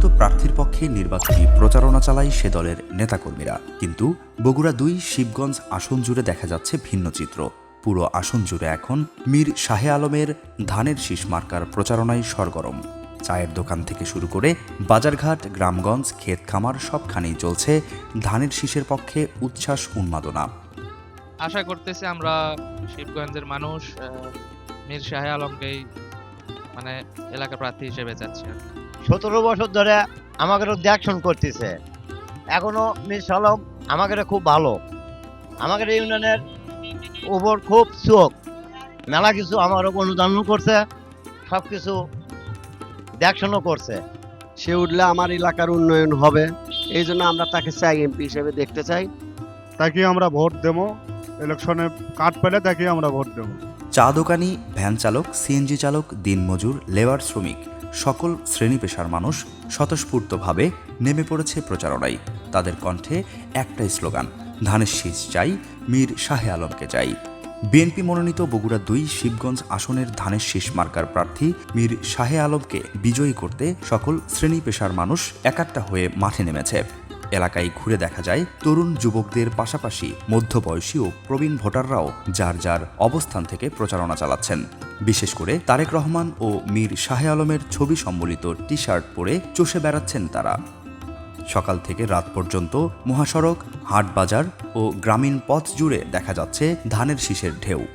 সাধারণত প্রার্থীর পক্ষে নির্বাচনী প্রচারণা চালায় সে দলের নেতাকর্মীরা। কিন্তু বগুড়া দুই, শিবগঞ্জ আসন জুড়ে দেখা যাচ্ছে ভিন্ন চিত্র। পুরো আসন জুড়ে এখন মীর শাহে আলমের ধানের শীষ মার্কার প্রচারণায় সরগরম। চায়ের দোকান থেকে শুরু করে বাজারঘাট, গ্রামগঞ্জ, ক্ষেত খামার সবখানেই চলছে ধানের শীষের পক্ষে উচ্ছ্বাস উন্মাদনা। আশা করতেছি আমরা শিবগঞ্জের মানুষ মীর শাহে আলমকেই মানে এলাকা প্রার্থী হিসেবে চাচ্ছি আর। সতেরো বছর ধরে আমাদেরও দেখশন করতেছে। এখনও মিস আলম আমাদের খুব ভালো। আমাদের ইউনিয়নের উপর খুব চোখ মেলা কিছু আমার অনুদানও করছে সব কিছু দেখশনও করছে। সে উঠলে আমার এলাকার উন্নয়ন হবে এই জন্য আমরা তাকে চাই এমপি হিসেবে দেখতে চাই। তাকে আমরা ভোট দেবো ইলেকশনে কার্ড পেলে তাকে আমরা ভোট দেবো। চা দোকানি ভ্যান চালক, সিএনজি চালক, দিনমজুর, লেবার শ্রমিক, সকল শ্রেণি পেশার মানুষ স্বতঃস্ফূর্তভাবে নেমে পড়েছে প্রচারণায়। তাদের কণ্ঠে একটাই স্লোগান, ধানের শীষ চাই, মীর শাহে আলমকে চাই। বিএনপি মনোনীত বগুড়া দুই শিবগঞ্জ আসনের ধানের শীষ মার্কার প্রার্থী মীর শাহে আলমকে বিজয়ী করতে সকল শ্রেণি পেশার মানুষ একাট্টা হয়ে মাঠে নেমেছে। এলাকায় ঘুরে দেখা যায় তরুণ যুবকদের পাশাপাশি মধ্যবয়সী ও প্রবীণ ভোটাররাও যার যার অবস্থান থেকে প্রচারণা চালাচ্ছেন। বিশেষ করে তারেক রহমান ও মীর শাহে আলমের ছবি সম্বলিত টি শার্ট পরে চষে বেড়াচ্ছেন তারা। সকাল থেকে রাত পর্যন্ত মহাসড়ক হাট বাজার ও গ্রামীণ পথ জুড়ে দেখা যাচ্ছে ধানের শীষের ঢেউ।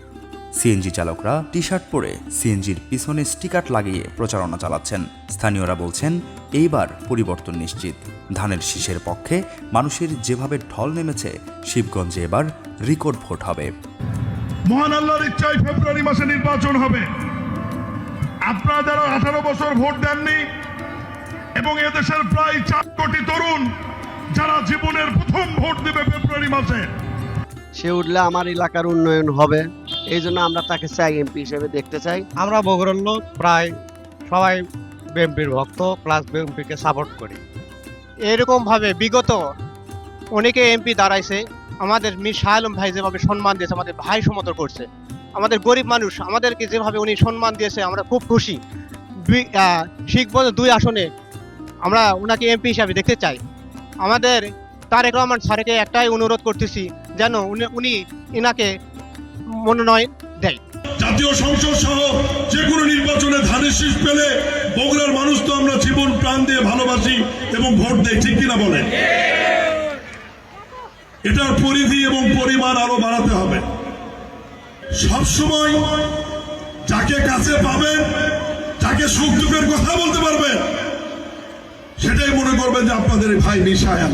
সিএনজি চালকরা টি শার্ট পরে সিএনজির পিছনে স্টিকার লাগিয়ে প্রচারণা চালাচ্ছেন। স্থানীয়রা বলছেন এইবার পরিবর্তন নিশ্চিত। ধানের শীষের পক্ষে মানুষের যেভাবে ঢল নেমেছে শিবগঞ্জে এবার রেকর্ড ভোট হবে। মহান আল্লাহর ইচ্ছায় ফেব্রুয়ারি মাসে নির্বাচন হবে। আপনারা যারা আঠারো বছর ভোট দেননি এবং এদেশের প্রায় চার কোটি তরুণ যারা জীবনের প্রথম ভোট দেবে ফেব্রুয়ারি মাসে সে উঠলে আমার এলাকার উন্নয়ন হবে। এই জন্য আমরা তাকে চাই এমপি হিসেবে দেখতে চাই। আমরা বগুড়ার লোক, প্রায় সবাই বিএনপির ভক্ত প্লাস বিএনপিকে সাপোর্ট করি। এরকমভাবে বিগত অনেকে এমপি দাঁড়াইছে, আমাদের মীর শাহ আলম ভাই যেভাবে সম্মান দিয়েছে, আমাদের ভাই সমতর করছে, আমাদের গরিব মানুষ, আমাদেরকে যেভাবে উনি সম্মান দিয়েছে, আমরা খুব খুশি। শিখবন্ধ দুই আসনে আমরা ওনাকে এমপি হিসাবে দেখতে চাই। আমাদের তারেক রহমান স্যারকে একটাই অনুরোধ করতেছি, যেন উনি উনি ইনাকে মনোনয়ন দেয়। জাতীয় সংসদ সহ যে কোনো নির্বাচনে ধানের শীষ পেলে বগুড়ার মানুষ তো আমরা জীবন, প্রাণ দিয়ে ভালোবাসি এবং ভোট দেই ঠিক কিনা বলেন? এটার পরিধি এবং পরিমাণ আরও বাড়াতে হবে। সবসময় যাকে কাছে পাবেন, যাকে সুখ দুঃখের কথা বলতে পারবেন, সেটাই মনে করবেন যে আপনাদের ভাই নিশায়ান